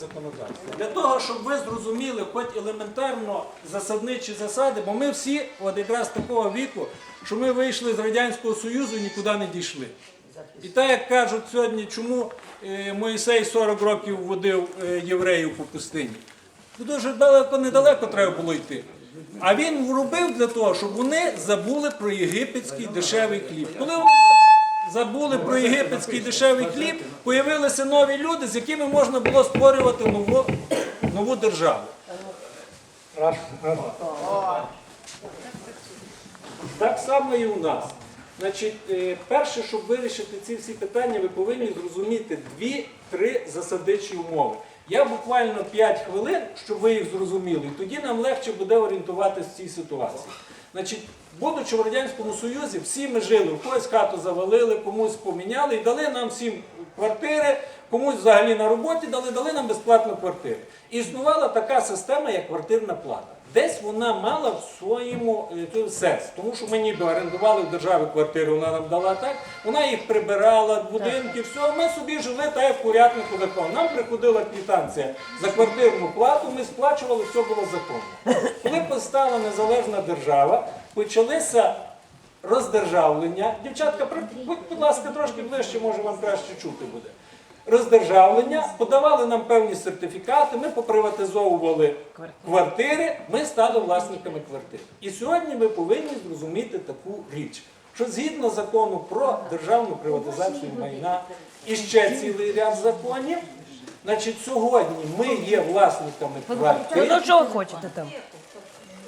законодавства. Для того, щоб ви зрозуміли хоч елементарно засадничі засади, бо ми всі от якраз такого віку, що ми вийшли з Радянського Союзу і нікуди не дійшли. І так як кажуть сьогодні, чому е, Моїсей 40 років водив е, євреїв по пустині. Дуже далеко недалеко треба було йти. А він робив для того, щоб вони забули про єгипетський дешевий хліб. Коли вони забули про єгипетський дешевий хліб, появилися нові люди, з якими можна було створювати нову, нову державу. Так само і у нас. Значить, е, перше, щоб вирішити ці всі питання, ви повинні зрозуміти дві-три засадичі умови. Я буквально 5 хвилин, щоб ви їх зрозуміли, і тоді нам легше буде орієнтуватися в цій ситуації. Значить, будучи в Радянському Союзі, всі ми жили, в когось хату завалили, комусь поміняли і дали нам всім квартири, комусь взагалі на роботі дали, дали нам безплатно квартири. І існувала така система, як квартирна плата. Десь вона мала в своєму е, сенс, тому що ми ніби орендували в державі квартири, вона нам дала так, вона їх прибирала, будинки, все, ми собі жили так, як курятнику закону. Нам приходила квитанція за квартирну плату, ми сплачували, все було законно. Коли постала незалежна держава, почалися роздержавлення. Дівчатка, будь, ласка, трошки ближче, може вам краще чути буде. Роздержавлення, подавали нам певні сертифікати, ми поприватизовували квартири, ми стали власниками квартир. І сьогодні ми повинні зрозуміти таку річ, що згідно закону про державну приватизацію майна і ще цілий ряд законів, значить сьогодні ми є власниками квартир. Ну ви хочете там?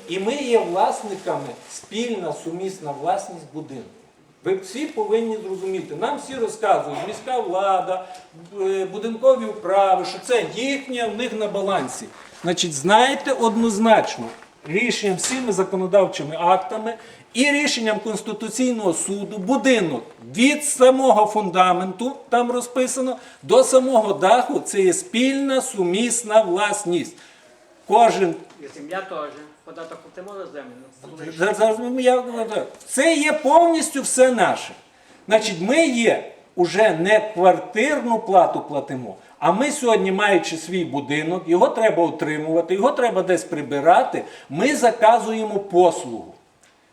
І ми є власниками спільна сумісна власність будинку. Ви всі повинні зрозуміти. Нам всі розказують, міська влада, е, будинкові управи, що це їхнє в них на балансі. Значить, знаєте однозначно, рішенням всіми законодавчими актами і рішенням Конституційного суду будинок від самого фундаменту, там розписано, до самого даху це є спільна сумісна власність. Кожен земля теж. Податок платимо за землю. Я, це є повністю все наше. Значить, ми є уже не квартирну плату платимо, а ми сьогодні, маючи свій будинок, його треба утримувати, його треба десь прибирати, ми заказуємо послугу.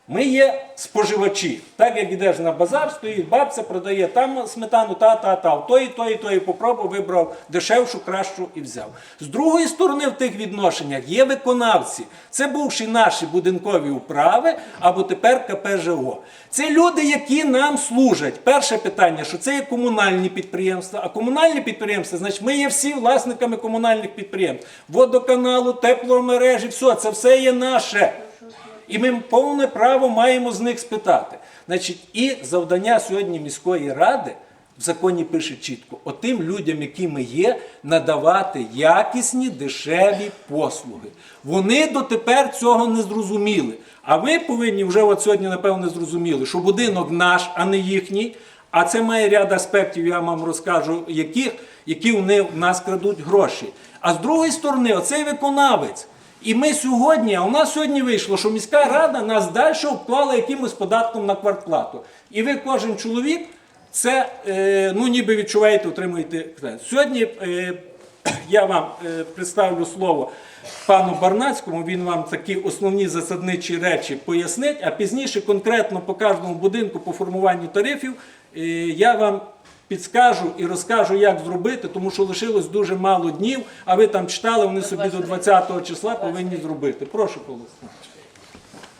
Ми є споживачі. Так як йдеш на базар, стоїть бабця, продає там сметану, та, та, та, той, той, той, попробував, вибрав дешевшу, кращу і взяв. З другої сторони, в тих відношеннях є виконавці. Це бувші наші будинкові управи або тепер КПЖО. Це люди, які нам служать. Перше питання, що це є комунальні підприємства. А комунальні підприємства, значить, ми є всі власниками комунальних підприємств. Водоканалу, тепломережі, все, це все є наше. І ми повне право маємо з них спитати. Значить, і завдання сьогодні міської ради в законі пише чітко: отим людям, які ми є, надавати якісні дешеві послуги. Вони дотепер цього не зрозуміли. А ви повинні вже от сьогодні, напевно, зрозуміли, що будинок наш, а не їхній. А це має ряд аспектів, я вам розкажу, яких, які вони в нас крадуть гроші. А з другої сторони, оцей виконавець. І ми сьогодні, а у нас сьогодні вийшло, що міська рада нас далі обклала якимось податком на квартплату. І ви, кожен чоловік, це е, ну ніби відчуваєте, отримуєте. Сьогодні е, я вам е, представлю слово пану Барнацькому, він вам такі основні засадничі речі пояснить, а пізніше конкретно по кожному будинку по формуванню тарифів я вам підскажу і розкажу, як зробити, тому що лишилось дуже мало днів, а ви там читали, вони собі до 20 числа повинні зробити. Прошу, Колос.